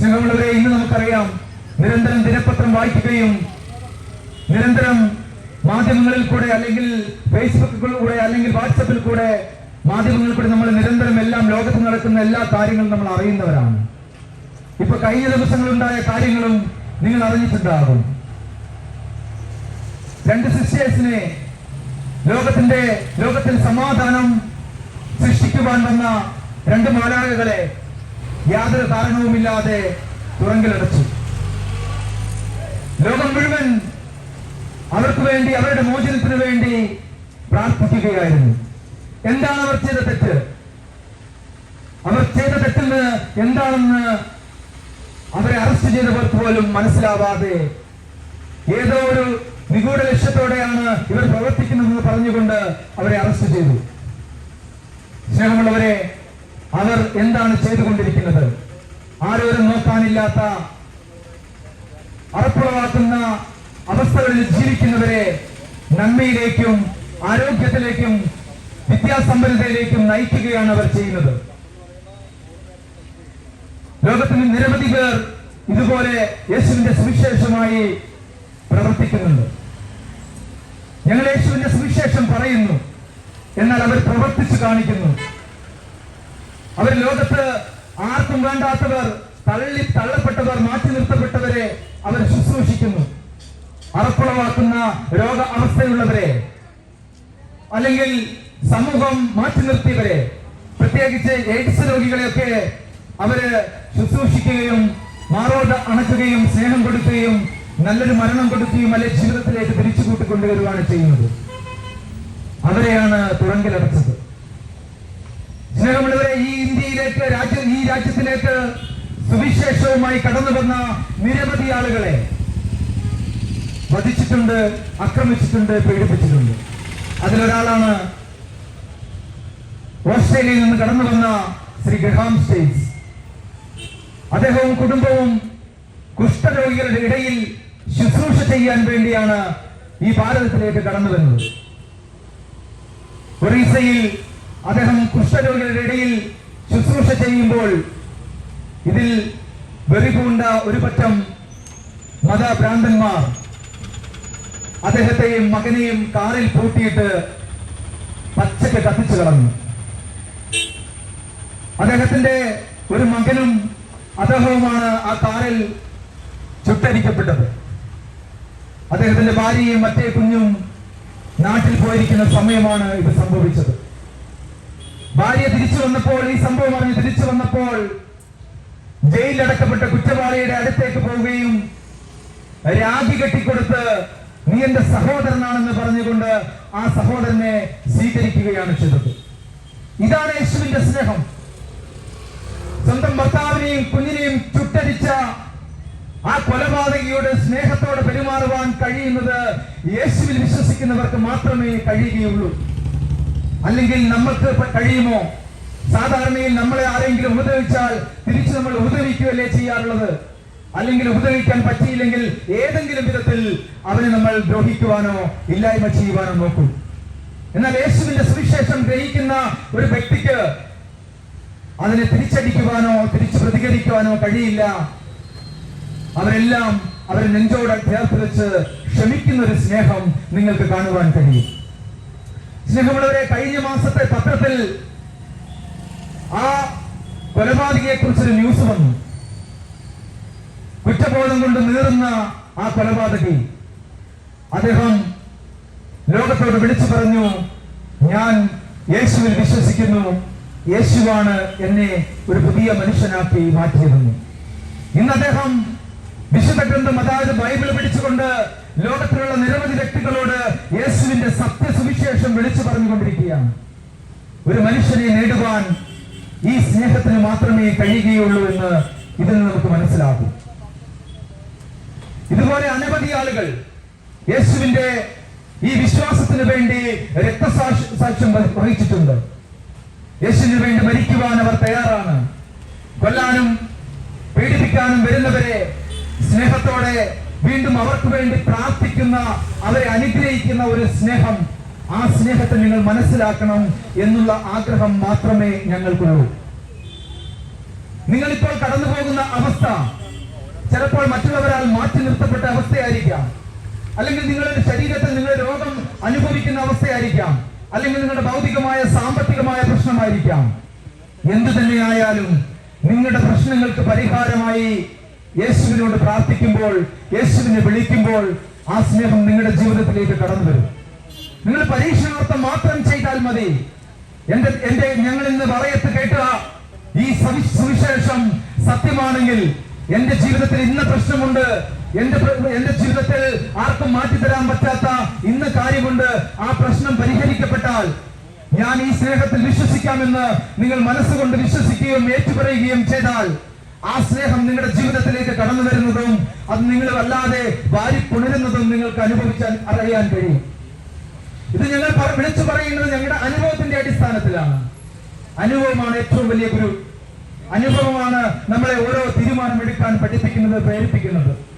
സ്നേഹമുള്ളവരെ ഇന്ന് നമുക്കറിയാം നിരന്തരം ദിനപത്രം വായിക്കുകയും നിരന്തരം മാധ്യമങ്ങളിൽ കൂടെ അല്ലെങ്കിൽ ഫേസ്ബുക്കിൽ കൂടെ അല്ലെങ്കിൽ വാട്സപ്പിൽ കൂടെ മാധ്യമങ്ങളിൽ കൂടെ നമ്മൾ നിരന്തരം എല്ലാം ലോകത്ത് നടക്കുന്ന എല്ലാ കാര്യങ്ങളും നമ്മൾ അറിയുന്നവരാണ്. ഇപ്പൊ കഴിഞ്ഞ ദിവസങ്ങളുണ്ടായ കാര്യങ്ങളും നിങ്ങൾ അറിഞ്ഞിട്ടുണ്ടാകും. രണ്ട് സിസ്റ്റേഴ്സിനെ ലോകത്തിന്റെ ലോകത്തിൽ സമാധാനം സൃഷ്ടിക്കുവാൻ വന്ന രണ്ട് മാലാകകളെ യാതൊരു കാരണവുമില്ലാതെ തുറങ്കിലടച്ചു. ലോകം മുഴുവൻ അവർക്ക് വേണ്ടി അവരുടെ മോചനത്തിന് വേണ്ടി പ്രാർത്ഥിക്കുകയായിരുന്നു. എന്താണ് അവർ ചെയ്ത തെറ്റ്? അവർ ചെയ്ത തെറ്റെന്ന് എന്താണെന്ന് അവരെ അറസ്റ്റ് ചെയ്തവർക്ക് പോലും മനസ്സിലാവാതെ ഏതോ ഒരു നിഗൂഢ ലക്ഷ്യത്തോടെയാണ് ഇവർ പ്രവർത്തിക്കുന്നതെന്ന് പറഞ്ഞുകൊണ്ട് അവരെ അറസ്റ്റ് ചെയ്തു. സ്നേഹമുള്ളവരെ എന്താണ് ചെയ്തുകൊണ്ടിരിക്കുന്നത്? ആരോരും നോക്കാനില്ലാത്ത അറപ്പുളവാക്കുന്ന അവസ്ഥകളിൽ ജീവിക്കുന്നവരെ നന്മയിലേക്കും ആരോഗ്യത്തിലേക്കും വിദ്യാസമ്പന്നതയിലേക്കും നയിക്കുകയാണ് അവർ ചെയ്യുന്നത്. ലോകത്തിന് നിരവധി പേർ ഇതുപോലെ യേശുവിന്റെ സുവിശേഷമായി പ്രവർത്തിക്കുന്നുണ്ട്. ഞങ്ങൾ യേശുവിന്റെ സുവിശേഷം പറയുന്നു എന്നാൽ അവർ പ്രവർത്തിച്ചു കാണിക്കുന്നു. അവർ ലോകത്ത് ആർക്കും വേണ്ടാത്തവർ തള്ളി തള്ളപ്പെട്ടവർ മാറ്റി നിർത്തപ്പെട്ടവരെ അവർ ശുശ്രൂഷിക്കുന്നു. അറപ്പുളവാക്കുന്ന രോഗ അവസ്ഥയുള്ളവരെ അല്ലെങ്കിൽ സമൂഹം മാറ്റി നിർത്തിയവരെ പ്രത്യേകിച്ച് എയ്ഡ്സ് രോഗികളെയൊക്കെ അവർ ശുശ്രൂഷിക്കുകയും മാറോട് അണക്കുകയും സ്നേഹം കൊടുക്കുകയും നല്ലൊരു മരണം കൊടുക്കുകയും അല്ലെ ജീവിതത്തിലേക്ക് തിരിച്ചു കൂട്ടിക്കൊണ്ടുവരികയാണ് ചെയ്യുന്നത്. അവരെയാണ് തുറങ്കിലടച്ചത്. ഇന്ത്യയിലേക്ക് രാജ്യം ഈ രാജ്യത്തിലേക്ക് സുവിശേഷവുമായി കടന്നു വന്ന നിരവധി ആളുകളെ വധിച്ചിട്ടുണ്ട് ആക്രമിച്ചിട്ടുണ്ട് പീഡിപ്പിച്ചിട്ടുണ്ട്. അതിലൊരാളാണ് ഓസ്ട്രേലിയയിൽ നിന്ന് കടന്നു വന്ന ശ്രീ ഗ്രഹാം സ്റ്റേറ്റ്സ്. അദ്ദേഹവും കുടുംബവും കുഷ്ഠരോഗികളുടെ ഇടയിൽ ശുശ്രൂഷ ചെയ്യാൻ വേണ്ടിയാണ് ഈ ഭാരതത്തിലേക്ക് കടന്നു വരുന്നത്. ഒറീസയിൽ അദ്ദേഹം കുഷ്ഠരോഗികളുടെ ഇടയിൽ ശുശ്രൂഷ ചെയ്യുമ്പോൾ ഇതിൽ വെറിപൂണ്ട ഒരു പറ്റം മതഭ്രാന്തന്മാർ അദ്ദേഹത്തെയും മകനെയും കാറിൽ പൂട്ടിയിട്ട് പച്ചക്ക് കത്തിച്ചു കളഞ്ഞു. അദ്ദേഹത്തിന്റെ ഒരു മകനും അദ്ദേഹവുമാണ് ആ കാറിൽ ചുട്ടരിക്കപ്പെട്ടത്. അദ്ദേഹത്തിന്റെ ഭാര്യയും മറ്റേ കുഞ്ഞും നാട്ടിൽ പോയിരിക്കുന്ന സമയമാണ് ഇത് സംഭവിച്ചത്. ഭാര്യ തിരിച്ചു വന്നപ്പോൾ ഈ സംഭവം അറിഞ്ഞ് തിരിച്ചു വന്നപ്പോൾ ജയിലിലടക്കപ്പെട്ട കുറ്റവാളിയുടെ അടുത്തേക്ക് പോവുകയും രാഖി കെട്ടിക്കൊടുത്ത് നീ എന്റെ സഹോദരനാണെന്ന് പറഞ്ഞുകൊണ്ട് ആ സഹോദരനെ സ്വീകരിക്കുകയാണ് ചെയ്തത്. ഇതാണ് യേശുവിന്റെ സ്നേഹം. സ്വന്തം ഭർത്താവിനെയും കുഞ്ഞിനെയും ചുട്ടരിച്ച ആ കൊലപാതകയുടെ സ്നേഹത്തോടെ പെരുമാറുവാൻ കഴിയുന്നത് യേശുവിൽ വിശ്വസിക്കുന്നവർക്ക് മാത്രമേ കഴിയുകയുള്ളൂ. അല്ലെങ്കിൽ നമ്മൾക്ക് കഴിയുമോ? സാധാരണയിൽ നമ്മളെ ആരെങ്കിലും ഉപദ്രവിച്ചാൽ തിരിച്ചു നമ്മൾ ഉപദ്രവിക്കുകയല്ലേ ചെയ്യാറുള്ളത്? അല്ലെങ്കിൽ ഉപദ്രവിക്കാൻ പറ്റിയില്ലെങ്കിൽ ഏതെങ്കിലും വിധത്തിൽ അവനെ നമ്മൾ ദ്രോഹിക്കുവാനോ ഇല്ലായ്മ ചെയ്യുവാനോ നോക്കും. എന്നാൽ യേശുവിന്റെ സുവിശേഷം ഗ്രഹിക്കുന്ന ഒരു വ്യക്തിക്ക് അതിനെ തിരിച്ചടിക്കുവാനോ തിരിച്ചു പ്രതികരിക്കുവാനോ കഴിയില്ല. അവരെല്ലാം അവരെ നെഞ്ചോട് ചേർത്ത് വെച്ച് ക്ഷമിക്കുന്ന ഒരു സ്നേഹം നിങ്ങൾക്ക് കാണുവാൻ കഴിയും. സ്നേഹമുള്ളവരെ കഴിഞ്ഞ മാസത്തെ പത്രത്തിൽ ആ കൊലപാതകയെ കുറിച്ചൊരു ന്യൂസ് വന്നു. കുറ്റബോധം കൊണ്ട് നീറുന്ന ആ കൊലപാതകി. അദ്ദേഹം ലോകത്തോട് വിളിച്ചു പറഞ്ഞു ഞാൻ യേശുവിൽ വിശ്വസിക്കുന്നു. യേശുവാണ് എന്നെ ഒരു പുതിയ മനുഷ്യനാക്കി മാറ്റിയതെന്ന് ഇന്ന് അദ്ദേഹം വിശുദ്ധ ഗ്രന്ഥം അതായത് ബൈബിൾ പിടിച്ചുകൊണ്ട് ലോകത്തിലുള്ള നിരവധി വ്യക്തികളോട് യേശുവിന്റെ സത്യസുവിശേഷം വിളിച്ചു പറഞ്ഞുകൊണ്ടിരിക്കുകയാണ്. ഒരു മനുഷ്യനെ നേടുവാൻ ഈ സ്നേഹത്തിന് മാത്രമേ കഴിയുകയുള്ളൂ എന്ന് ഇതിൽ നമുക്ക് മനസ്സിലാകും. ഇതുപോലെ അനവധി ആളുകൾ യേശുവിന്റെ ഈ വിശ്വാസത്തിന് വേണ്ടി രക്തസാക്ഷ്യം സാക്ഷ്യം വഹിച്ചിട്ടുണ്ട്. യേശുവിന് വേണ്ടി മരിക്കുവാൻ അവർ തയ്യാറാണ്. കൊല്ലാനും പീഡിപ്പിക്കാനും വരുന്നവരെ സ്നേഹത്തോടെ വീണ്ടും അവർക്ക് വേണ്ടി പ്രാർത്ഥിക്കുന്ന അവരെ അനുഗ്രഹിക്കുന്ന ഒരു സ്നേഹം. ആ സ്നേഹത്തെ നിങ്ങൾ മനസ്സിലാക്കണം എന്നുള്ള ആഗ്രഹം മാത്രമേ ഞങ്ങൾക്കുള്ളൂ. നിങ്ങളിപ്പോൾ കടന്നു പോകുന്ന അവസ്ഥ ചിലപ്പോൾ മറ്റുള്ളവരാൽ മാറ്റി നിർത്തപ്പെട്ട അവസ്ഥയായിരിക്കാം. അല്ലെങ്കിൽ നിങ്ങളുടെ ശരീരത്തിൽ നിങ്ങൾ രോഗം അനുഭവിക്കുന്ന അവസ്ഥയായിരിക്കാം. അല്ലെങ്കിൽ നിങ്ങളുടെ ഭൗതികമായ സാമ്പത്തികമായ പ്രശ്നമായിരിക്കാം. എന്തു തന്നെയായാലും നിങ്ങളുടെ പ്രശ്നങ്ങൾക്ക് പരിഹാരമായി യേശുവിനോട് പ്രാർത്ഥിക്കുമ്പോൾ യേശുവിനെ വിളിക്കുമ്പോൾ ആ സ്നേഹം നിങ്ങളുടെ ജീവിതത്തിലേക്ക് കടന്നു വരും. നിങ്ങൾ പരീക്ഷണാർത്ഥം മാത്രം ചെയ്താൽ മതി. എന്റെ എന്റെ ഞങ്ങൾ ഇന്ന് പറയത്ത് കേട്ട ഈ സവി- സുവിശേഷം സത്യമാണെങ്കിൽ എന്റെ ജീവിതത്തിൽ ഇന്ന പ്രശ്നമുണ്ട്. എന്റെ എന്റെ ജീവിതത്തിൽ ആർക്കും മാറ്റിത്തരാൻ പറ്റാത്ത ഇന്ന കാര്യമുണ്ട്. ആ പ്രശ്നം പരിഹരിക്കപ്പെട്ടാൽ ഞാൻ ഈ സ്നേഹത്തിൽ വിശ്വസിക്കാമെന്ന് നിങ്ങൾ മനസ്സുകൊണ്ട് വിശ്വസിക്കുകയും ഏറ്റുപറയുകയും ചെയ്താൽ ആ സ്നേഹം നിങ്ങളുടെ ജീവിതത്തിലേക്ക് കടന്നു വരുന്നതും അത് നിങ്ങൾ വല്ലാതെ വാരി വാരിപ്പുണരുന്നതും നിങ്ങൾക്ക് അനുഭവിച്ചാൽ അറിയാൻ കഴിയും. ഇത് ഞങ്ങൾ വിളിച്ചു പറയുന്നത് ഞങ്ങളുടെ അനുഭവത്തിന്റെ അടിസ്ഥാനത്തിലാണ്. അനുഭവമാണ് ഏറ്റവും വലിയ ഗുരു. അനുഭവമാണ് നമ്മളെ ഓരോ തീരുമാനം എടുക്കാൻ പഠിപ്പിക്കുന്നത് പ്രേരിപ്പിക്കുന്നത്.